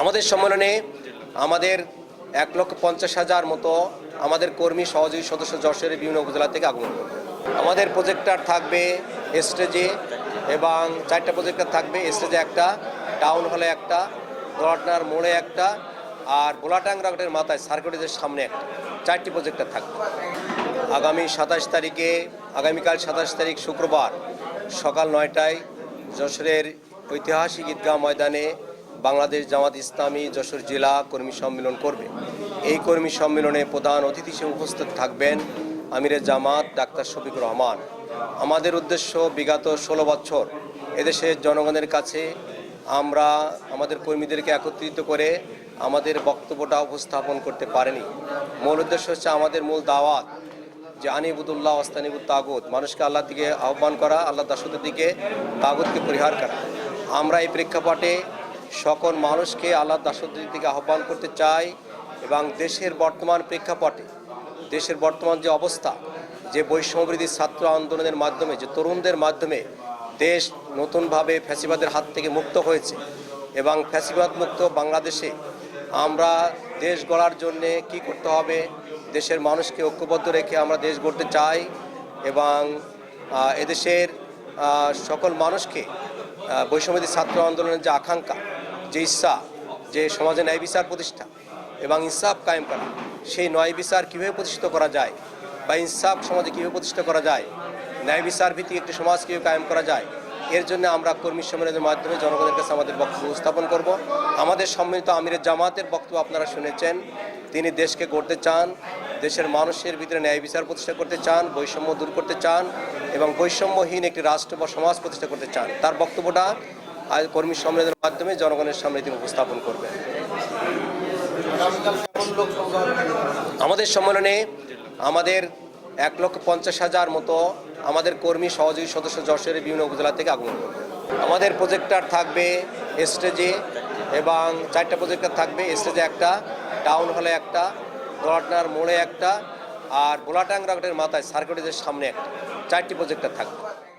আমাদের সম্মেলনে আমাদের এক লক্ষ পঞ্চাশ হাজার মতো আমাদের কর্মী সহযোগী সদস্য যশোরের বিভিন্ন উপজেলা থেকে আগমন করবে। আমাদের প্রজেক্টার থাকবে স্টেজে এবং চারটা প্রজেক্টার থাকবে। স্টেজে একটা, টাউন হলে একটা দোলাটনার মোড়ে একটা আর বোলাটাং রকেটের মাথায় সার্কিটের সামনে একটা। চারটি প্রজেক্টার থাকবে। আগামী সাতাশ তারিখে, আগামীকাল সাতাশ তারিখ শুক্রবার সকাল নয়টায় যশোরের ঐতিহাসিক ঈদগাহ ময়দানে বাংলাদেশ জামাত ইসলামী যশোর জেলা কর্মী সম্মেলন করবে। এই কর্মী সম্মেলনে প্রধান অতিথি হিসেবে উপস্থিত থাকবেন আমিরে জামাত ডাক্তার শফিকুর রহমান। আমাদের উদ্দেশ্য বিগত ষোলো বছর এদেশের জনগণের কাছে আমরা আমাদের কর্মীদেরকে একত্রিত করে আমাদের বক্তব্যটা উপস্থাপন করতে পারেনি। মূল উদ্দেশ্য হচ্ছে আমাদের মূল দাওয়াত যে আনিবুদুল্লাহ অস্তানিবুদ তাগুত, মানুষকে আল্লাহ দিকে আহ্বান করা আল্লাহ দাসতের দিকে তাগুতকে পরিহার করা। আমরা এই প্রেক্ষাপটে সকল মানুষকে আল্লাহ দাসতের দিকে আহ্বান করতে চাই এবং দেশের বর্তমান প্রেক্ষাপটে দেশের বর্তমান যে অবস্থা যে বৈষম্যবৃদ্ধি ছাত্র আন্দোলনের মাধ্যমে যে তরুণদের মাধ্যমে দেশ নতুনভাবে ফ্যাসিবাদের হাত থেকে মুক্ত হয়েছে এবং ফ্যাসিবাদ মুক্ত বাংলাদেশে আমরা দেশ গড়ার জন্যে কি করতে হবে দেশের মানুষকে ঐক্যবদ্ধ রেখে আমরা দেশ গড়তে চাই এবং এদেশের সকল মানুষকে আহ, বৈষম্যবাদী ছাত্র আন্দোলনের যে আকাঙ্ক্ষা যে ইচ্ছা যে সমাজে ন্যায় বিচার প্রতিষ্ঠা এবং ইনসাফ কায়েম করা, সেই ন্যায় বিচার কীভাবে প্রতিষ্ঠিত করা যায় বা ইনসাফ সমাজে কীভাবে প্রতিষ্ঠা করা যায়, ন্যায় বিচার ভিত্তিক একটি সমাজ কীভাবে কায়েম করা যায়, এর জন্য আমরা কর্মী সম্মেলনের মাধ্যমে জনগণের কাছে আমাদের বক্তব্য উপস্থাপন করব। আমাদের সম্মিলিত আমিরের জামাতের বক্তব্য আপনারা শুনেছেন। তিনি দেশকে গড়তে চান, দেশের মানুষের ভিতরে ন্যায় বিচার প্রতিষ্ঠা করতে চান, বৈষম্য দূর করতে চান এবং বৈষম্যহীন একটি রাষ্ট্র বা সমাজ প্রতিষ্ঠা করতে চান। তার বক্তব্যটা আজ কর্মী সম্মেলনের মাধ্যমে জনগণের সামনে তিনি উপস্থাপন করবেন। আমাদের সম্মেলনে আমাদের এক লক্ষ পঞ্চাশ হাজার মতো আমাদের কর্মী সহযোগী সদস্য যশোরের বিভিন্ন উপজেলা থেকে আগমন করবে। আমাদের প্রজেক্টার থাকবে স্টেজে এবং চারটা প্রজেক্টর থাকবে। স্টেজে একটা, টাউন হলে একটা দোলাটনার মোড়ে একটা, আর বোলাটাং রকেটের মাথায় সার্কিটের সামনে একটা। চারটি প্রজেক্টার থাকবে।